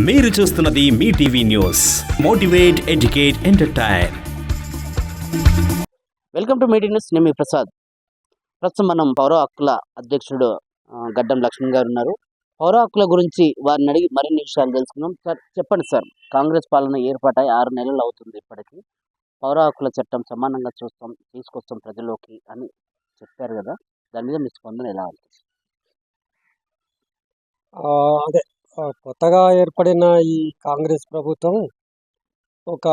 మీరు చూస్తున్నది మీ TV news. Motivate educate entertain. Welcome to meeting news నేను మీ ప్రసాద్. ప్రస్తుతం మనం పౌర హక్కుల అధ్యక్షుడు గడ్డం లక్ష్మణ్ గారు ఉన్నారు. పౌర హక్కుల గురించి వారిని అడిగి మరిన్ని విషయాలు తెలుసుకుందాం. సార్ చెప్పండి సార్ కాంగ్రెస్ పాలన ఏర్పాటై ఆరు నెలలు అవుతుంది ఇప్పటికి. పౌర హక్కుల చట్టం సమానంగా చూస్తాం తీసుకొస్తాం ప్రజల్లోకి అని చెప్పారు కదా. దాని మీద మీ స్పందన ఎలా ఉంటుంది అదే కొత్తగా ఏర్పడిన ఈ కాంగ్రెస్ ప్రభుత్వం ఒక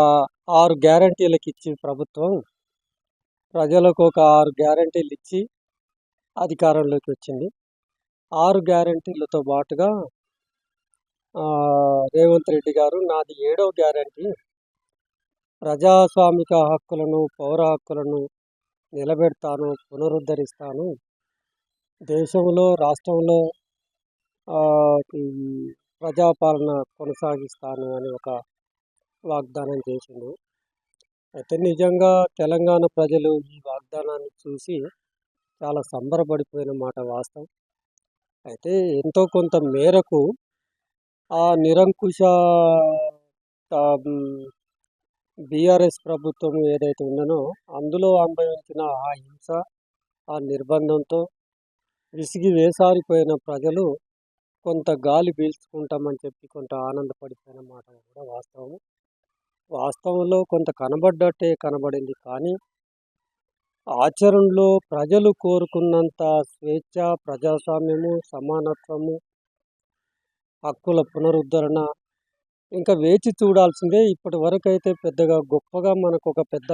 ఆరు గ్యారంటీలకు ఇచ్చి ప్రభుత్వం. ప్రజలకు ఒక ఆరు గ్యారంటీలు ఇచ్చి అధికారంలోకి వచ్చింది. ఆరు గ్యారంటీలతో పాటుగా రేవంత్ రెడ్డి గారు నాది ఏడో గ్యారంటీ. ప్రజాస్వామిక హక్కులను పౌర హక్కులను నిలబెడతాను పునరుద్ధరిస్తాను. దేశంలో రాష్ట్రంలో ప్రజాపాలన కొనసాగిస్తాను అని ఒక వాగ్దానం చేసిండు. అయితే నిజంగా తెలంగాణ ప్రజలు ఈ వాగ్దానాన్ని చూసి చాలా సంబరపడిపోయిన మాట వాస్తవం. అయితే ఎంతో కొంత మేరకు ఆ నిరంకుశ బీఆర్ఎస్ ప్రభుత్వం ఏదైతే ఉందనో అందులో అనుభవించిన ఆ హింస ఆ నిర్బంధంతో విసిగి వేసారిపోయిన ప్రజలు కొంత గాలి పీల్చుకుంటామని చెప్పి కొంత ఆనందపడిపోయిన మాట కూడా వాస్తవం వాస్తవంలో కొంత కనబడ్డట్టే కనబడింది కానీ ఆచరణలో ప్రజలు కోరుకున్నంత స్వేచ్ఛ ప్రజాస్వామ్యము సమానత్వము హక్కుల పునరుద్ధరణ ఇంకా వేచి చూడాల్సిందే. ఇప్పటి వరకు అయితే పెద్దగా గొప్పగా మనకు ఒక పెద్ద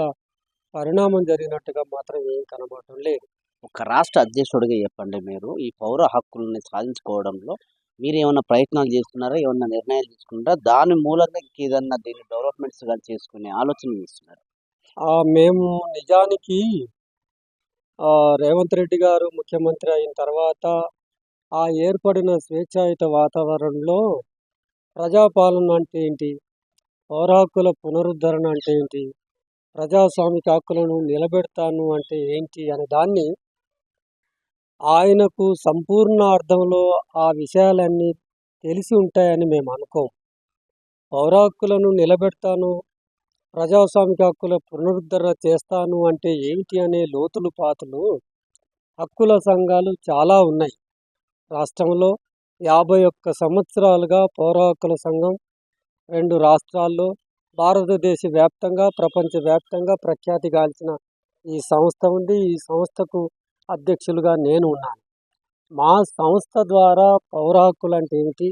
పరిణామం జరిగినట్టుగా మాత్రం ఏం కనబడటం లేదు. ఒక రాష్ట్ర అధ్యక్షుడిగా చెప్పండి మీరు. ఈ పౌర హక్కుల్ని సాధించుకోవడంలో మీరు ఏమైనా ప్రయత్నాలు చేస్తున్నారా? ఏమైనా నిర్ణయాలు తీసుకున్నారా దాని మూలంగా ఏదన్నా దీన్ని డెవలప్మెంట్స్ కానీ చేసుకునే ఆలోచన చేస్తున్నారు? మేము నిజానికి రేవంత్ రెడ్డి గారు ముఖ్యమంత్రి అయిన తర్వాత ఆ ఏర్పడిన స్వేచ్ఛాయుత వాతావరణంలో ప్రజాపాలన అంటే ఏంటి? పౌర హక్కుల పునరుద్ధరణ అంటే ఏంటి? ప్రజాస్వామిక హక్కులను నిలబెడతాను అంటే ఏంటి? అనే దాన్ని ఆయనకు సంపూర్ణ అర్థంలో ఆ విషయాలన్నీ తెలిసి ఉంటాయని మేము అనుకోం. పౌర హక్కులను నిలబెడతాను ప్రజాస్వామిక హక్కుల పునరుద్ధరణ చేస్తాను అంటే ఏమిటి అనే లోతులు పాతులు హక్కుల సంఘాలు చాలా ఉన్నాయి. రాష్ట్రంలో యాభై ఒక్క సంవత్సరాలుగా పౌర హక్కుల సంఘం రెండు రాష్ట్రాల్లో భారతదేశ వ్యాప్తంగా ప్రపంచవ్యాప్తంగా ప్రఖ్యాతి గాల్చిన ఈ సంస్థ ఉంది. ఈ సంస్థకు అధ్యక్షులుగా నేను ఉన్నాను. మా సంస్థ ద్వారా పౌర హక్కులు అంటే ఏమిటి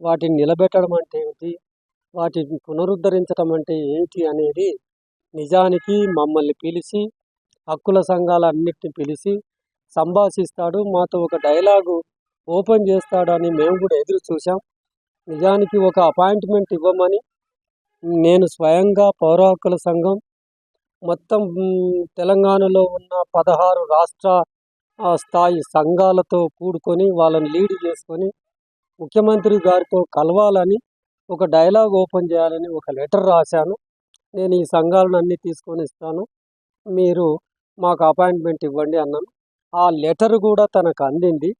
వాటిని నిలబెట్టడం అంటే ఏమిటి? వాటిని పునరుద్ధరించడం అంటే ఏమిటి అనేది నిజానికి మమ్మల్ని పిలిచి హక్కుల సంఘాలన్నిటిని పిలిచి సంభాషిస్తాడు. మాతో ఒక డైలాగు ఓపెన్ చేస్తాడని మేము కూడా ఎదురు చూసాం నిజానికి ఒక అపాయింట్మెంట్ ఇవ్వమని నేను స్వయంగా పౌర హక్కుల సంఘం మొత్తం తెలంగాణలో ఉన్న పదహారు రాష్ట్ర స్థాయి సంఘాలతో కూడుకొని వాళ్ళని లీడ్ చేసుకొని ముఖ్యమంత్రి గారితో కలవాలని ఒక డైలాగ్ ఓపెన్ చేయాలని ఒక లెటర్ రాశాను. నేను ఈ సంఘాలను అన్ని తీసుకొని ఇస్తాను. మీరు మాకు అపాయింట్మెంట్ ఇవ్వండి అన్నాను. ఆ లెటర్ కూడా తనకు అందింది.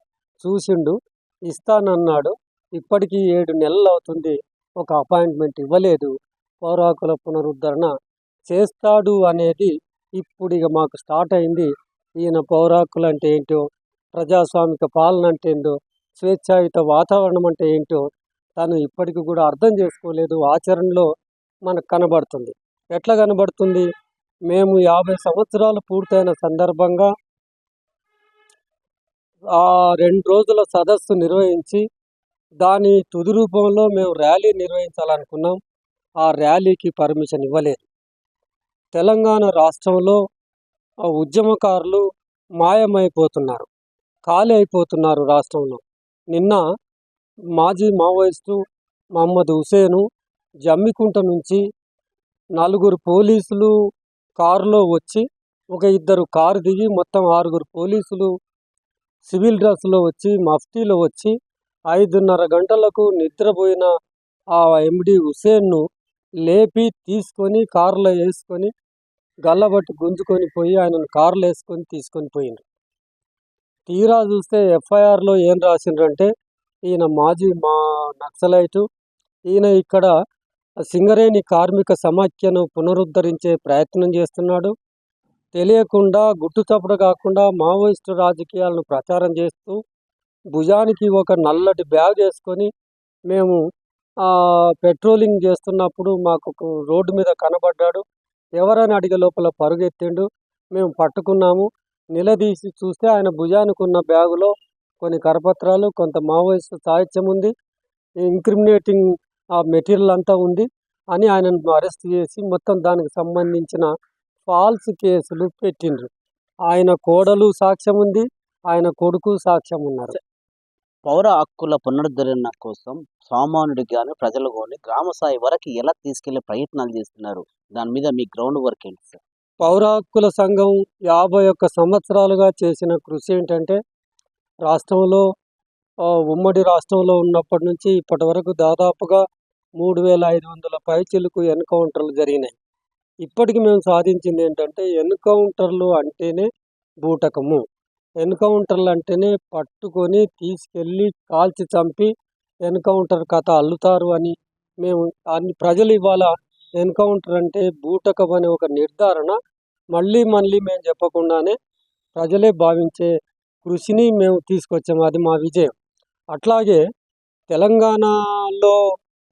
చూసిండు. ఇస్తానన్నాడు. ఇప్పటికీ ఏడు నెలలు అవుతుంది. ఒక అపాయింట్మెంట్ ఇవ్వలేదు. పౌరాకుల పునరుద్ధరణ చేస్తాడు అనేది ఇప్పుడు ఇక మాకు స్టార్ట్ అయింది. ఈయన పౌరాకులు అంటే ఏంటో ప్రజాస్వామిక పాలన అంటే ఏంటో స్వేచ్ఛాయుత వాతావరణం అంటే ఏంటో తను ఇప్పటికి కూడా అర్థం చేసుకోలేదు. ఆచరణలో మనకు కనబడుతుంది. ఎట్లా కనబడుతుంది? మేము యాభై సంవత్సరాలు పూర్తయిన సందర్భంగా ఆ రెండు రోజుల సదస్సు నిర్వహించి దాని తుది రూపంలో మేము ర్యాలీ నిర్వహించాలనుకున్నాం. ఆ ర్యాలీకి పర్మిషన్ ఇవ్వలేదు. తెలంగాణ రాష్ట్రంలో ఆ ఉద్యమకారులు మాయమైపోతున్నారు ఖాళీ అయిపోతున్నారు రాష్ట్రంలో. నిన్న మాజీ మావోయిస్టు మహమ్మద్ హుసేను జమ్మికుంట నుంచి నలుగురు పోలీసులు కారులో వచ్చి ఒక ఇద్దరు కారు దిగి మొత్తం ఆరుగురు పోలీసులు సివిల్ డ్రెస్లో వచ్చి మఫ్టీలో వచ్చి ఐదున్నర గంటలకు నిద్రపోయిన ఆ ఎండి హుసేన్ను లేపి తీసుకొని కారులో వేసుకొని గల్లబట్టి గుంజుకొని పోయి ఆయనను కార్లు వేసుకొని తీసుకొని పోయిండ్రు. తీరా చూస్తే ఎఫ్ఐఆర్లో ఏం రాసిండ్రంటే ఈయన మాజీ మా నక్సలైటు ఈయన ఇక్కడ సింగరేణి కార్మిక సమాఖ్యను పునరుద్ధరించే ప్రయత్నం చేస్తున్నాడు. తెలియకుండా గుట్టుచప్పుడు కాకుండా మావోయిస్టు రాజకీయాలను ప్రచారం చేస్తూ భుజానికి ఒక నల్లటి బ్యాగ్ వేసుకొని మేము పెట్రోలింగ్ చేస్తున్నప్పుడు మాకు రోడ్డు మీద కనబడ్డాడు. ఎవరని అడిగే లోపల పరుగెత్తిండు. మేము పట్టుకున్నాము. నిలదీసి చూస్తే ఆయన భుజానికి ఉన్న బ్యాగులో కొన్ని కరపత్రాలు కొంత మావోయిస్ట్ సాహిత్యం ఉంది. ఇంక్రిమినేటింగ్ ఆ మెటీరియల్ అంతా ఉంది అని ఆయనను అరెస్ట్ చేసి మొత్తం దానికి సంబంధించిన ఫాల్స్ కేసులు పెట్టిండ్రు. ఆయన కోడలు సాక్ష్యం ఉంది. ఆయన కొడుకు సాక్ష్యం ఉన్నారు. పౌర హక్కుల పునరుద్ధరణ కోసం సామాన్యుడికి కానీ ప్రజలు కానీ గ్రామ స్థాయి వరకు ఎలా తీసుకెళ్ళే ప్రయత్నాలు చేస్తున్నారు? దాని మీద మీ గ్రౌండ్ వర్క్ ఏంటి సార్? పౌర హక్కుల సంఘం యాభై ఒక్క సంవత్సరాలుగా చేసిన కృషి ఏంటంటే రాష్ట్రంలో ఉమ్మడి రాష్ట్రంలో ఉన్నప్పటి నుంచి ఇప్పటి వరకు దాదాపుగా మూడు వేల ఐదు వందల పైచిలకు ఎన్కౌంటర్లు జరిగినాయి. ఇప్పటికి మేము సాధించింది ఏంటంటే ఎన్కౌంటర్లు అంటేనే బూటకము. ఎన్కౌంటర్లు అంటేనే పట్టుకొని తీసుకెళ్ళి కాల్చి చంపి ఎన్కౌంటర్ కథ అల్లుతారు అని మేము అన్ని ప్రజలు ఇవాళ ఎన్కౌంటర్ అంటే బూటకం అనే ఒక నిర్ధారణ మళ్ళీ మళ్ళీ మేము చెప్పకుండానే ప్రజలే భావించే కృషిని మేము తీసుకొచ్చాము అది మా విజయం. అట్లాగే తెలంగాణలో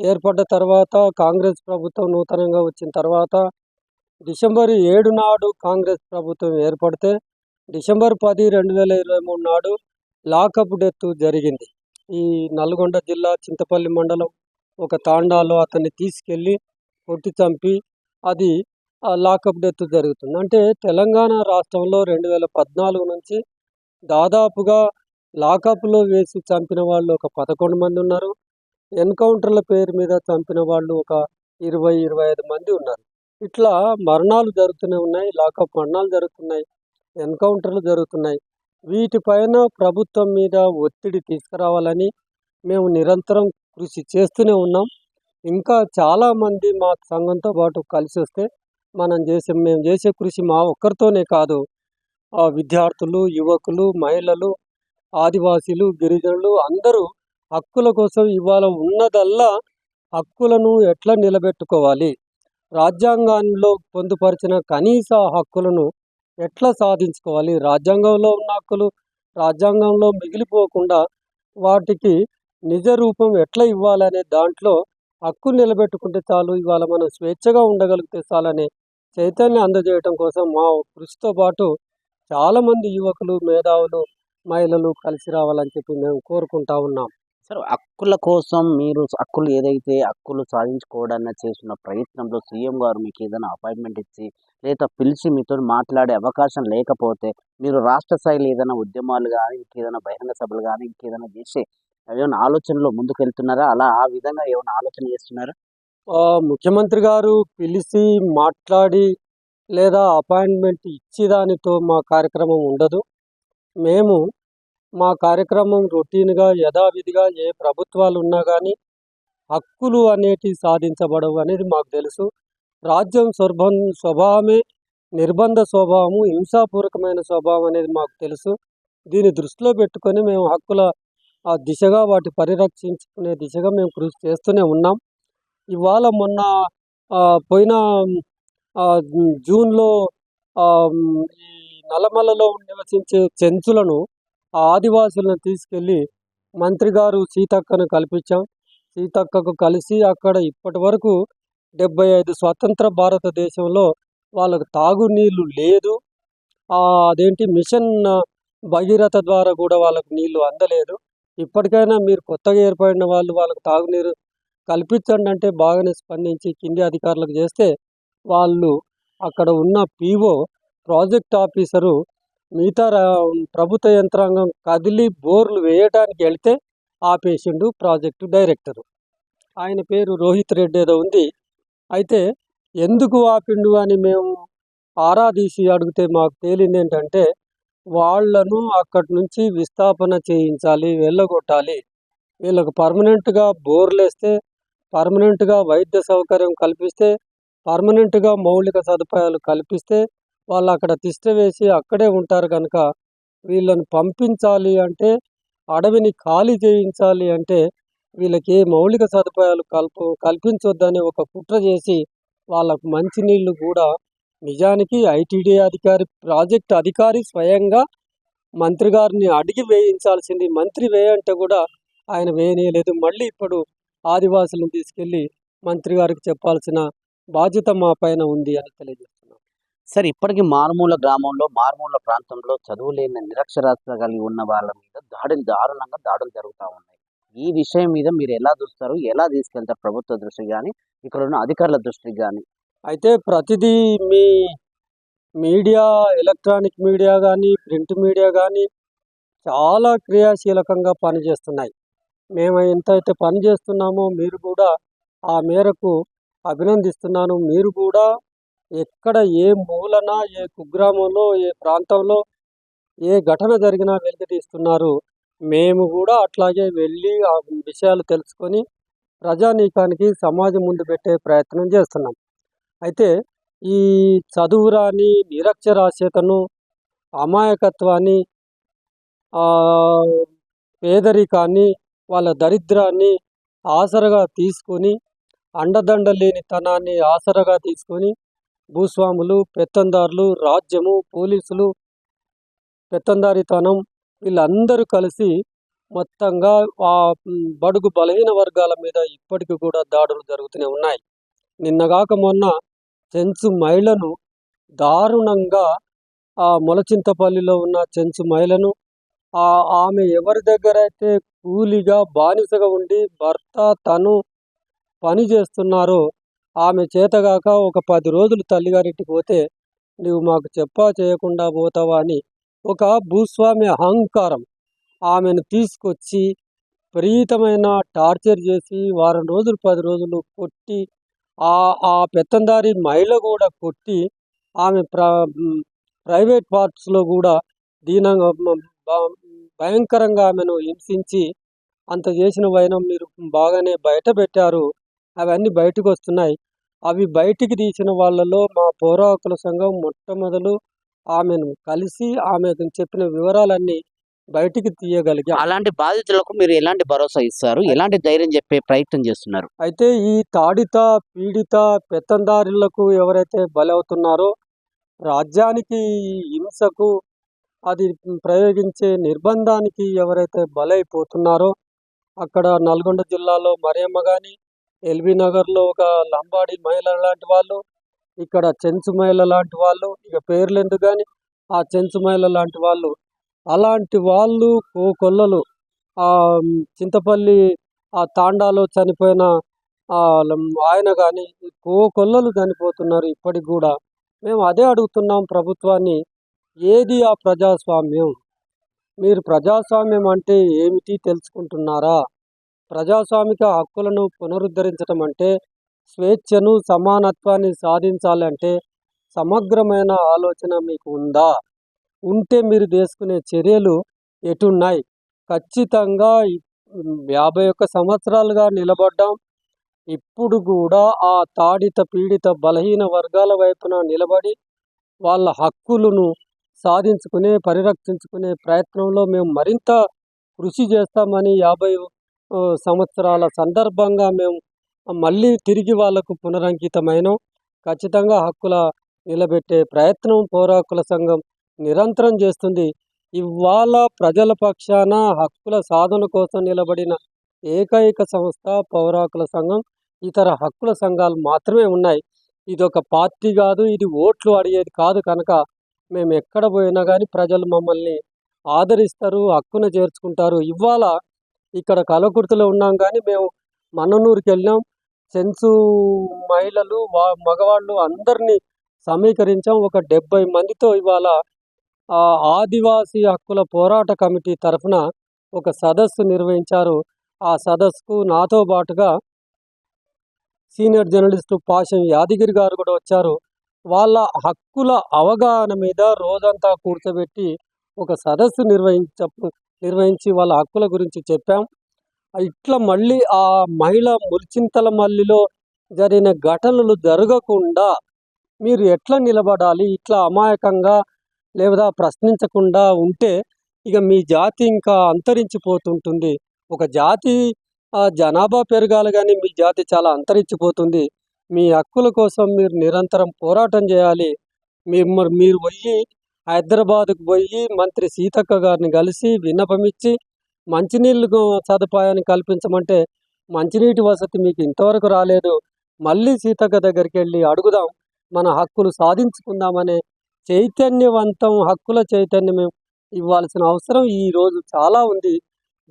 ఏర్పడ్డ తర్వాత కాంగ్రెస్ ప్రభుత్వం నూతనంగా వచ్చిన తర్వాత డిసెంబర్ ఏడు నాడు కాంగ్రెస్ ప్రభుత్వం ఏర్పడితే డిసెంబర్ పది రెండు వేల ఇరవై మూడు నాడు లాకప్ డెత్ జరిగింది. ఈ నల్గొండ జిల్లా చింతపల్లి మండలం ఒక తాండాలో అతన్ని తీసుకెళ్ళి కొట్టి చంపి అది ఆ లాకప్ డెత్ జరుగుతుంది. అంటే తెలంగాణ రాష్ట్రంలో రెండు వేల పద్నాలుగు నుంచి దాదాపుగా లాకప్లో వేసి చంపిన వాళ్ళు ఒక పదకొండు మంది ఉన్నారు. ఎన్కౌంటర్ల పేరు మీద చంపిన వాళ్ళు ఒక ఇరవై ఇరవై ఐదు మంది ఉన్నారు. ఇట్లా మరణాలు జరుగుతూనే ఉన్నాయి. లాకప్ మరణాలు జరుగుతున్నాయి. ఎన్కౌంటర్లు జరుగుతున్నాయి. వీటిపైన ప్రభుత్వం మీద ఒత్తిడి తీసుకురావాలని మేము నిరంతరం కృషి చేస్తూనే ఉన్నాం. ఇంకా చాలామంది మా సంఘంతో పాటు కలిసి వస్తే మనం చేసే మేము చేసే కృషి మా ఒక్కరితోనే కాదు. ఆ విద్యార్థులు యువకులు మహిళలు ఆదివాసీలు గిరిజనులు అందరూ హక్కుల కోసం ఇవాళ ఉన్నదల్లా హక్కులను ఎట్లా నిలబెట్టుకోవాలి? రాజ్యాంగంలో పొందుపరిచిన కనీస హక్కులను ఎట్లా సాధించుకోవాలి? రాజ్యాంగంలో ఉన్న హక్కులు రాజ్యాంగంలో మిగిలిపోకుండా వాటికి నిజ రూపం ఎట్లా ఇవ్వాలనే దాంట్లో హక్కు నిలబెట్టుకుంటే చాలు. ఇవాళ మనం స్వేచ్ఛగా ఉండగలిగితే చాలనే చైతన్యం అందజేయటం కోసం మా కృషితో పాటు చాలామంది యువకులు మేధావులు మహిళలు కలిసి రావాలని చెప్పి మేము కోరుకుంటా ఉన్నాం. సార్ హక్కుల కోసం మీరు హక్కులు ఏదైతే హక్కులు సాధించుకోవడానికి చేసిన ప్రయత్నంలో సీఎం గారు మీకు ఏదైనా అపాయింట్మెంట్ ఇచ్చి లేదా పిలిచి మీతో మాట్లాడే అవకాశం లేకపోతే మీరు రాష్ట్ర స్థాయిలో ఏదైనా ఉద్యమాలు కానీ ఇంకేదైనా బహిరంగ సభలు కానీ ఇంకేదైనా చేసి ఏమైనా ఆలోచనలో ముందుకు వెళ్తున్నారా అలా ఆ విధంగా ఏమైనా ఆలోచన చేస్తున్నారా? ముఖ్యమంత్రి గారు పిలిచి మాట్లాడి లేదా అపాయింట్మెంట్ ఇచ్చేదానితో మా కార్యక్రమం ఉండదు. మేము మా కార్యక్రమం రొటీన్గా యథావిధిగా ఏ ప్రభుత్వాలు ఉన్నా కానీ హక్కులు అనేటివి సాధించబడవు అనేది మాకు తెలుసు. రాజ్యం స్వర్భం స్వభావమే నిర్బంధ స్వభావము హింసాపూర్వకమైన స్వభావం అనేది మాకు తెలుసు. దీన్ని దృష్టిలో పెట్టుకొని మేము హక్కుల ఆ దిశగా వాటి పరిరక్షించుకునే దిశగా మేము కృషి చేస్తూనే ఉన్నాం. ఇవాళ మొన్న పోయిన జూన్లో ఈ నల్లమలలో నివసించే చెంచులను ఆ ఆదివాసులను తీసుకెళ్ళి మంత్రి గారు సీతక్కను కల్పించాం. సీతక్కకు కలిసి అక్కడ ఇప్పటి వరకు డెబ్బై ఐదు స్వతంత్ర భారతదేశంలో వాళ్ళకు తాగునీళ్ళు లేదు. అదేంటి మిషన్ భగీరథ ద్వారా కూడా వాళ్ళకు నీళ్ళు అందలేదు. ఇప్పటికైనా మీరు కొత్తగా ఏర్పడిన వాళ్ళు వాళ్ళకు తాగునీరు కల్పించండి అంటే బాగానే స్పందించి కింది అధికారులకు చేస్తే వాళ్ళు అక్కడ ఉన్న పీఓ ప్రాజెక్ట్ ఆఫీసరు మిగతా రా- ప్రభుత్వ యంత్రాంగం కదిలి బోర్లు వేయడానికి వెళితే ఆపేసిండు ప్రాజెక్టు డైరెక్టరు. ఆయన పేరు రోహిత్ రెడ్డి ఏదో ఉంది. అయితే ఎందుకు ఆపిండు అని మేము ఆరాధీసి అడిగితే మాకు తేలింది ఏంటంటే వాళ్ళను అక్కడి నుంచి విస్థాపన చేయించాలి వెళ్ళగొట్టాలి. వీళ్ళకు పర్మనెంట్గా బోర్లు వేస్తే పర్మనెంట్గా వైద్య సౌకర్యం కల్పిస్తే పర్మనెంట్గా మౌలిక సదుపాయాలు కల్పిస్తే వాళ్ళు అక్కడ తిష్ట వేసి అక్కడే ఉంటారు కనుక వీళ్ళని పంపించాలి అంటే అడవిని ఖాళీ చేయించాలి అంటే వీళ్ళకి మౌలిక సదుపాయాలు కల్ప కల్పించొద్దని ఒక కుట్ర చేసి వాళ్ళకు మంచినీళ్ళు కూడా నిజానికి ఐటీడీ అధికారి ప్రాజెక్ట్ అధికారి స్వయంగా మంత్రి గారిని అడిగి వేయించాల్సింది. మంత్రి వేయంటే కూడా ఆయన వేయనేయలేదు మళ్ళీ ఇప్పుడు ఆదివాసులను తీసుకెళ్ళి మంత్రి గారికి చెప్పాల్సిన బాధ్యత మా పైన ఉంది అని తెలియజేస్తున్నాం సార్ ఇప్పటికీ మారుమూల గ్రామంలో మారుమూల ప్రాంతంలో చదువు లేని నిరక్షరాస్యత కలిగి ఉన్న వాళ్ళ మీద దాడులు దారుణంగా దాడులు జరుగుతూ ఉన్నాయి. ఈ విషయం మీద మీరు ఎలా చూస్తారు? ఎలా తీసుకెళ్తారు ప్రభుత్వ దృష్టికి కానీ ఇక్కడ ఉన్న అధికారుల దృష్టికి కానీ అయితే ప్రతిదీ మీ మీడియా ఎలక్ట్రానిక్ మీడియా కానీ ప్రింట్ మీడియా కానీ చాలా క్రియాశీలకంగా పనిచేస్తున్నాయి. మేము ఎంతైతే పని చేస్తున్నామో మీరు కూడా ఆ మేరకు అభినందిస్తున్నాను. మీరు కూడా ఎక్కడ ఏ మూలన ఏ కుగ్రామంలో ఏ ప్రాంతంలో ఏ ఘటన జరిగినా వెలికితీస్తున్నారు. మేము కూడా అట్లాగే వెళ్ళి ఆ విషయాలు తెలుసుకొని ప్రజానీకానికి సమాజం ముందు పెట్టే ప్రయత్నం చేస్తున్నాం. అయితే ఈ చదువురాని నిరక్షరాస్యతను అమాయకత్వాన్ని పేదరికాన్ని వాళ్ళ దరిద్రాన్ని ఆసరగా తీసుకొని అండదండ లేనితనాన్ని ఆసరగా తీసుకొని భూస్వాములు పెత్తందారులు రాజ్యము పోలీసులు పెత్తందారితనం వీళ్ళందరూ కలిసి మొత్తంగా ఆ బడుగు బలహీన వర్గాల మీద ఇప్పటికీ కూడా దాడులు జరుగుతూనే ఉన్నాయి. నిన్నగాక మొన్న చెంచు మహిళను దారుణంగా ఆ మొలచింతపల్లిలో ఉన్న చెంచు మహిళను ఆ ఆమె ఎవరి దగ్గర అయితే కూలిగా బానిసగా ఉండి భర్త తను పని చేస్తున్నారో ఆమె చేతగాక ఒక పది రోజులు తల్లిగారింటికి పోతే నీవు మాకు చెప్పా చేయకుండా పోతావా అని ఒక భూస్వామి అహంకారం ఆమెను తీసుకొచ్చి ప్రీతమైన టార్చర్ చేసి వారం రోజులు పది రోజులు కొట్టి ఆ ఆ పెత్తందారి మహిళ కూడా కొట్టి ఆమె ప్ర ప్రైవేట్ పార్ట్స్లో కూడా దీనంగా భయంకరంగా ఆమెను హింసించి అంత చేసిన వైనం మీరు బాగానే బయట పెట్టారు. అవన్నీ బయటకు వస్తున్నాయి అవి బయటికి తీసిన వాళ్ళలో మా పౌర హక్కుల సంఘం మొట్టమొదలు ఆమెను కలిసి ఆమె చెప్పిన వివరాలన్నీ బయటికి తీయగలిగాం. అలాంటి బాధితులకు మీరు ఎలాంటి భరోసా ఇస్తారు? ఎలాంటి ధైర్యం చెప్పే ప్రయత్నం చేస్తున్నారు? అయితే ఈ తాడిత పీడిత పెత్తందారులకు ఎవరైతే బలవుతున్నారో రాజ్యానికి హింసకు అది ప్రయోగించే నిర్బంధానికి ఎవరైతే బలైపోతున్నారో అక్కడ నల్గొండ జిల్లాలో మరియమ్మ కానీ ఎల్బీ నగర్లో ఒక లంబాడి మహిళ లాంటి వాళ్ళు ఇక్కడ చెంచు మహిళ లాంటి వాళ్ళు ఇక పేర్లు ఎందుకు కానీ ఆ చెంచు మహిళ లాంటి వాళ్ళు. అలాంటి వాళ్ళు కొల్లలు ఆ చింతపల్లి ఆ తాండాలో చనిపోయిన ఆయన కానీ కోకొల్లలు చనిపోతున్నారు ఇప్పటికి కూడా. మేము అదే అడుగుతున్నాం ప్రభుత్వాన్ని ఏది ఆ ప్రజాస్వామ్యం? మీరు ప్రజాస్వామ్యం అంటే ఏమిటి తెలుసుకుంటున్నారా? ప్రజాస్వామిక హక్కులను పునరుద్ధరించడం అంటే స్వేచ్ఛను సమానత్వాన్ని సాధించాలంటే సమగ్రమైన ఆలోచన మీకు ఉందా? ఉంటే మీరు తీసుకునే చర్యలు ఎటున్నాయి? ఖచ్చితంగా యాభై ఒక్క సంవత్సరాలుగా నిలబడ్డాం. ఇప్పుడు కూడా ఆ తాడిత పీడిత బలహీన వర్గాల వైపున నిలబడి వాళ్ళ హక్కులను సాధించుకునే పరిరక్షించుకునే ప్రయత్నంలో మేము మరింత కృషి చేస్తామని యాభై సంవత్సరాల సందర్భంగా మేము మళ్ళీ తిరిగి వాళ్ళకు పునరంకితమైన. ఖచ్చితంగా హక్కుల నిలబెట్టే ప్రయత్నం పోరాకుల సంఘం నిరంతరం చేస్తుంది. ఇవాళ ప్రజల పక్షాన హక్కుల సాధన కోసం నిలబడిన ఏకైక సంస్థ పౌరాకుల సంఘం ఇతర హక్కుల సంఘాలు మాత్రమే ఉన్నాయి. ఇది ఒక పార్టీ కాదు ఇది ఓట్లు అడిగేది కాదు కనుక మేము ఎక్కడ పోయినా కానీ ప్రజలు మమ్మల్ని ఆదరిస్తారు హక్కున చేర్చుకుంటారు. ఇవాళ ఇక్కడ కలకుర్తిలో ఉన్నాం కానీ మేము మన్ననూరుకి వెళ్ళాం. సెన్సు మహిళలు వా మగవాళ్ళు అందరినీ సమీకరించాం. ఒక డెబ్బై మందితో ఇవాళ ఆదివాసీ హక్కుల పోరాట కమిటీ తరఫున ఒక సదస్సు నిర్వహించారు. ఆ సదస్సుకు నాతో పాటుగా సీనియర్ జర్నలిస్టు పాషం యాదగిరి గారు కూడా వచ్చారు. వాళ్ళ హక్కుల అవగాహన మీద రోజంతా కూర్చోబెట్టి ఒక సదస్సు నిర్వహించ నిర్వహించి వాళ్ళ హక్కుల గురించి చెప్పాం. ఇట్లా మళ్ళీ ఆ మహిళ మురిచింతల మల్లిలో జరిగిన ఘటనలు జరగకుండా మీరు ఎట్లా నిలబడాలి? ఇట్లా అమాయకంగా లేదా ప్రశ్నించకుండా ఉంటే ఇక మీ జాతి ఇంకా అంతరించిపోతుంటుంది. ఒక జాతి జనాభా పెరగాలి కానీ మీ జాతి చాలా అంతరించిపోతుంది. మీ హక్కుల కోసం మీరు నిరంతరం పోరాటం చేయాలి. మీరు మరి మీరు పోయి హైదరాబాద్కు పోయి మంత్రి సీతక్క గారిని కలిసి విన్నపమిచ్చి మంచినీళ్ళు సదుపాయాన్ని కల్పించమంటే మంచినీటి వసతి మీకు ఇంతవరకు రాలేదు. మళ్ళీ సీతక్క దగ్గరికి వెళ్ళి అడుగుదాం. మన హక్కులు సాధించుకుందామనే చైతన్యవంతం హక్కుల చైతన్యం ఇవ్వాల్సిన అవసరం ఈరోజు చాలా ఉంది.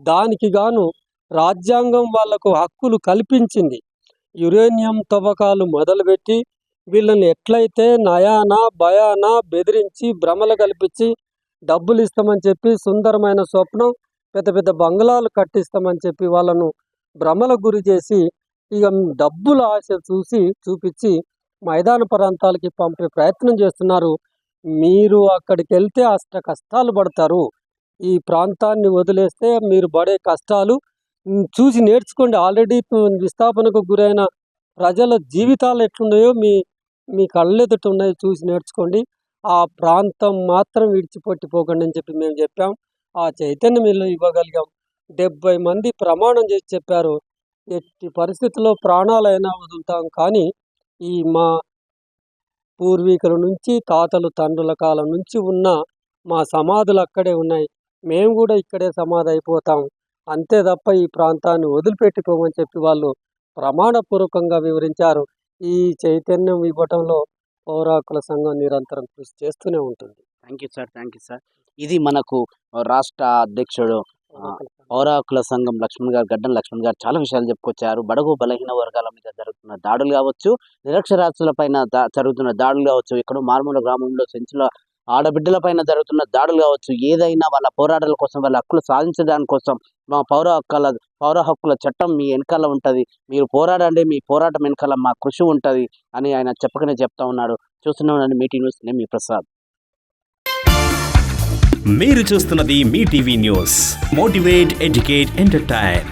దానికి గాను రాజ్యాంగం వాళ్ళకు హక్కులు కల్పించింది. యురేనియం తవ్వకాలు మొదలుపెట్టి వీళ్ళని ఎట్లయితే నయాన భయాన బెదిరించి భ్రమలు కల్పించి డబ్బులు ఇస్తామని చెప్పి సుందరమైన స్వప్నం పెద్ద పెద్ద బంగ్లాలు కట్టిస్తామని చెప్పి వాళ్ళను భ్రమలకు గురి చేసి ఇక డబ్బుల ఆశ చూసి చూపించి మైదాన ప్రాంతాలకి పంపే ప్రయత్నం చేస్తున్నారు. మీరు అక్కడికి వెళ్తే అష్ట కష్టాలు పడతారు. ఈ ప్రాంతాన్ని వదిలేస్తే మీరు పడే కష్టాలు చూసి నేర్చుకోండి. ఆల్రెడీ విస్థాపనకు గురైన ప్రజల జీవితాలు ఎట్లున్నాయో మీ మీ కళ్ళెదుట ఉన్నాయి చూసి నేర్చుకోండి. ఆ ప్రాంతం మాత్రం విడిచిపెట్టిపోకండి అని చెప్పి మేము చెప్పాం. ఆ చైతన్యం వీళ్ళు ఇవ్వగలిగాం. డెబ్బై మంది ప్రమాణం చేసి చెప్పారు. ఎట్టి పరిస్థితుల్లో ప్రాణాలైనా వదులుతాం. కానీ ఈ మా పూర్వీకుల నుంచి తాతలు తండ్రుల కాలం నుంచి ఉన్న మా సమాధులు అక్కడే ఉన్నాయి. మేము కూడా ఇక్కడే సమాధి అయిపోతాం. అంతే తప్ప ఈ ప్రాంతాన్ని వదిలిపెట్టిపోమని చెప్పి వాళ్ళు ప్రమాణపూర్వకంగా వివరించారు. ఈ చైతన్యం ఇవ్వటంలో పౌర హక్కుల సంఘం నిరంతరం కృషి చేస్తూనే ఉంటుంది. Thank you sir thank you sir ఇది మనకు రాష్ట్ర అధ్యక్షుడు ఆ, పౌర హక్కుల సంఘం లక్ష్మణ్ గారు గడ్డం లక్ష్మణ్ గారు చాలా విషయాలు చెప్పుకొచ్చారు. బడుగు బలహీన వర్గాల మీద జరుగుతున్న దాడులు కావచ్చు నిరక్షరాస్యుల పైన జరుగుతున్న దాడులు కావచ్చు ఇక్కడ మారుమూల గ్రామంలో సెంచుల ఆడబిడ్డల పైన జరుగుతున్న దాడులు కావచ్చు ఏదైనా వాళ్ళ పోరాటాల కోసం వాళ్ళ హక్కులు సాధించడానికి కోసం మా పౌర హక్కుల పౌర హక్కుల చట్టం మీ వెనకాల ఉంటుంది. మీరు పోరాడండి మీ పోరాటం వెనకాల మా కృషి ఉంటుంది అని ఆయన చెప్పకనే చెప్తా ఉన్నాడు. చూస్తున్నాను మీటింగ్ న్యూస్ నేను మీ ప్రసాద్. మీరు చూస్తున్నది మీ TV news. Motivate educate entertain